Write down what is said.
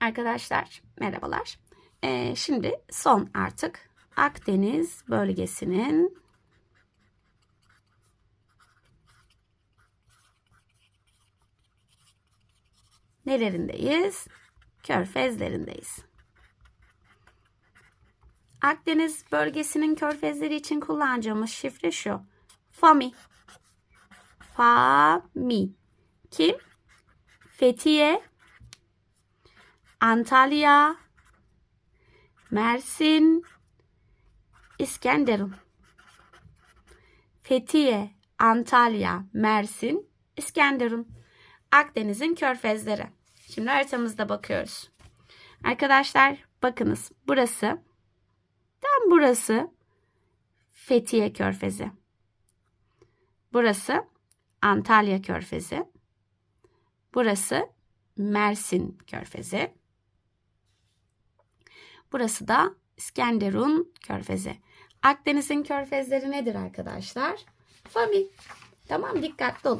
Arkadaşlar merhabalar. Ee, şimdi son artık Akdeniz bölgesinin nelerindeyiz? Körfezlerindeyiz. Akdeniz bölgesinin körfezleri için kullanacağımız şifre şu. FAMI. FAMI. Kim? Fethiye, Antalya, Mersin, İskenderun. Fethiye, Antalya, Mersin, İskenderun. Akdeniz'in körfezleri. Şimdi haritamızda bakıyoruz. Arkadaşlar bakınız burası tam burası Fethiye Körfezi. Burası Antalya Körfezi. Burası Mersin Körfezi. Burası da İskenderun Körfezi. Akdeniz'in körfezleri nedir arkadaşlar? Fami. Tamam dikkatli olun.